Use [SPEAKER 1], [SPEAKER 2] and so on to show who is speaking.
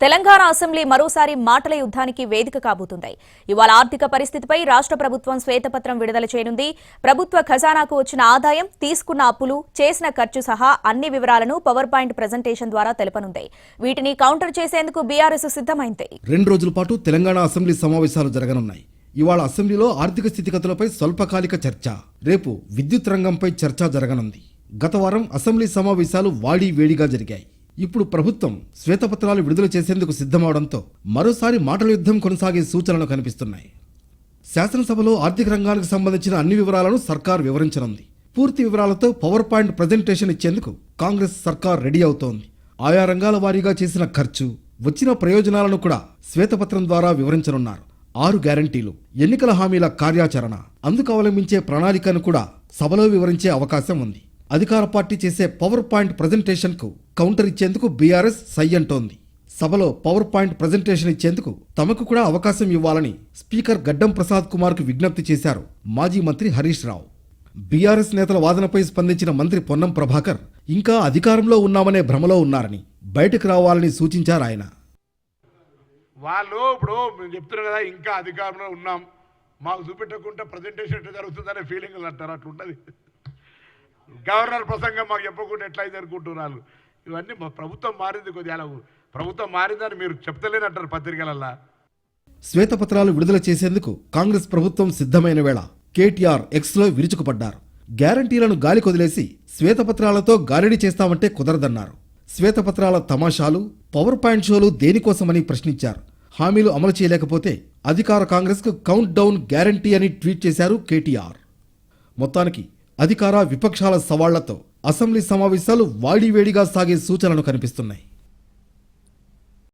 [SPEAKER 1] Telangana assembly మరోసారి మాటల యుద్ధానికి వేదిక కాబోతుంది. ఇవాళ ఆర్థిక పరిస్థితిపై రాష్ట్ర ప్రభుత్వం శ్వేతపత్రం విడుదల చేయనుంది. ప్రభుత్వ ఖజానాకు వచ్చిన ఆదాయం తీసుకున్న అప్పులు చేసిన ఖర్చు సహా అన్ని వివరాలను పవర్ పాయింట్ ప్రజెంటేషన్ ద్వారా తెలపనుంది. వీటిని కౌంటర్ చేసేందుకు బీఆర్ఎస్ సిద్ధమైంది.
[SPEAKER 2] రెండు రోజుల పాటు తెలంగాణ అసెంబ్లీ సమావేశాలు జరగనున్నాయి. ఇవాళ అసెంబ్లీలో ఆర్థిక స్థితిగతులపై స్వల్పకాలిక చర్చ. రేపు విద్యుత్ రంగంపై చర్చ జరగనుంది. గత వారం అసెంబ్లీ సమావేశాలు వాడి వేడిగా జరిగాయి. ఇప్పుడు ప్రభుత్వం శ్వేతపత్రాలు విడుదల చేసేందుకు సిద్ధమవడంతో మరోసారి మాటల యుద్ధం కొనసాగే సూచనలు కనిపిస్తున్నాయి. శాసనసభలో ఆర్థిక రంగానికి సంబంధించిన అన్ని వివరాలను సర్కార్ వివరించనుంది. పూర్తి వివరాలతో పవర్ పాయింట్ ప్రజెంటేషన్ ఇచ్చేందుకు కాంగ్రెస్ సర్కార్ రెడీ అవుతోంది. ఆయా రంగాల వారీగా చేసిన ఖర్చు వచ్చిన ప్రయోజనాలను కూడా శ్వేతపత్రం ద్వారా వివరించనున్నారు. ఆరు గ్యారంటీలు ఎన్నికల హామీల కార్యాచరణ అందుకు అవలంబించే ప్రణాళికను కూడా సభలో వివరించే అవకాశం ఉంది. అధికార పార్టీ చేసే పవర్ పాయింట్ ప్రజెంటేషన్కు కౌంటర్ ఇచ్చేందుకు బీఆర్ఎస్ సై అంటోంది. సభలో పవర్ పాయింట్ ప్రజెంటేషన్ ఇచ్చేందుకు తమకు కూడా అవకాశం ఇవ్వాలని స్పీకర్ గడ్డం ప్రసాద్ కుమార్కు విజ్ఞప్తి చేశారు మాజీ మంత్రి హరీష్ రావు. బీఆర్ఎస్ నేతల వాదనపై స్పందించిన మంత్రి పొన్నం ప్రభాకర్ ఇంకా అధికారంలో ఉన్నామనే భ్రమలో ఉన్నారని బయటకు రావాలని సూచించారు ఆయన.
[SPEAKER 3] వాళ్ళు ఇప్పుడు మేము చెప్తున్నాం కదా ఇంకా అధికారంలో ఉన్నాం. మాకు చూపెట్టకుండా ప్రజెంటేషన్ ఎట్లా జరుగుతుందనే ఫీలింగ్ అంటారు అట్లా ఉంటుంది గవర్నర్ ప్రసంగం మాకు చెప్పకుండా ఎట్లా అయితే అనుకుంటున్నారు ఇవన్నీ మా ప్రభుత్వం మారింది కొద్దిగా ప్రభుత్వం మారిందని మీరు చెప్తలేనంటారు పత్రికలల్లా.
[SPEAKER 2] శ్వేతపత్రాలు విడుదల చేసేందుకు కాంగ్రెస్ ప్రభుత్వం సిద్ధమైన వేళ. కేటీఆర్ ఎక్స్లో విరుచుకుపడ్డారు. గ్యారంటీలను గాలి కొదిలేసి శ్వేతపత్రాలతో గాలిడి చేస్తామంటే కుదరదన్నారు. శ్వేతపత్రాల తమాషాలు పవర్ పాయింట్ షోలు దేనికోసమని ప్రశ్నించారు. హామీలు అమలు చేయలేకపోతే అధికార కాంగ్రెస్కు కౌంట్ డౌన్ గ్యారంటీ అని ట్వీట్ చేశారు కేటీఆర్. మొత్తానికి అధికార విపక్షాల సవాళ్ళతో అసెంబ్లీ సమావేశాలు వాడివేడిగా సాగే సూచనలు కనిపిస్తున్నాయి.